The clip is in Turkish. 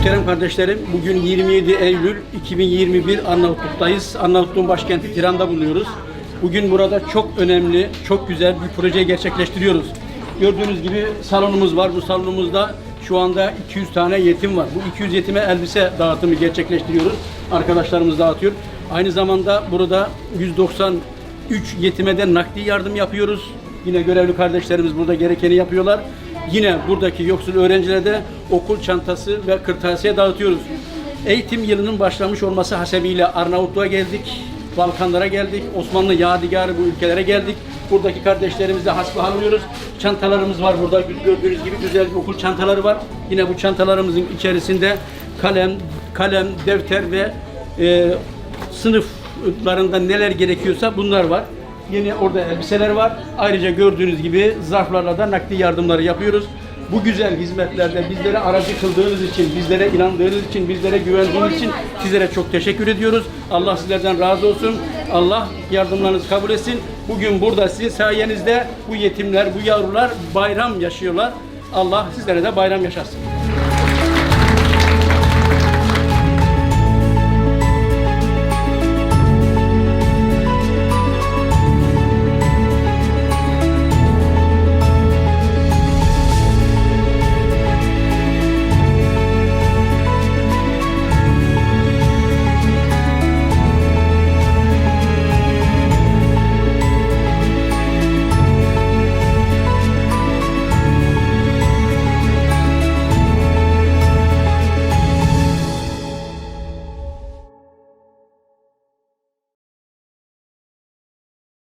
Muhterem kardeşlerim, bugün 27 Eylül 2021 Arnavutluk'tayız. Arnavutluğun başkenti Tiran'da bulunuyoruz. Bugün burada çok önemli, çok güzel bir proje gerçekleştiriyoruz. Gördüğünüz gibi salonumuz var. Bu salonumuzda şu anda 200 tane yetim var. Bu 200 yetime elbise dağıtımı gerçekleştiriyoruz. Arkadaşlarımız dağıtıyor. Aynı zamanda burada 193 yetime de nakdi yardım yapıyoruz. Yine görevli kardeşlerimiz burada gerekeni yapıyorlar. Yine buradaki yoksul öğrencilere de okul çantası ve kırtasiye dağıtıyoruz. Eğitim yılının başlamış olması hasebiyle Arnavutluğa geldik, Balkanlara geldik, Osmanlı yadigarı bu ülkelere geldik. Buradaki kardeşlerimizle hasbihal alıyoruz. Çantalarımız var burada. Gördüğünüz gibi güzel bir okul çantaları var. Yine bu çantalarımızın içerisinde kalem, kalem, defter ve e, sınıflarında neler gerekiyorsa bunlar var. Yeni orada elbiseler var. Ayrıca gördüğünüz gibi zarflarla da nakdi yardımları yapıyoruz. Bu güzel hizmetlerde bizlere aracı kıldığınız için, bizlere inandığınız için, bizlere güvendiğiniz için sizlere çok teşekkür ediyoruz. Allah sizlerden razı olsun. Allah yardımlarınızı kabul etsin. Bugün burada sizin sayenizde bu yetimler, bu yavrular bayram yaşıyorlar. Allah sizlere de bayram yaşasın.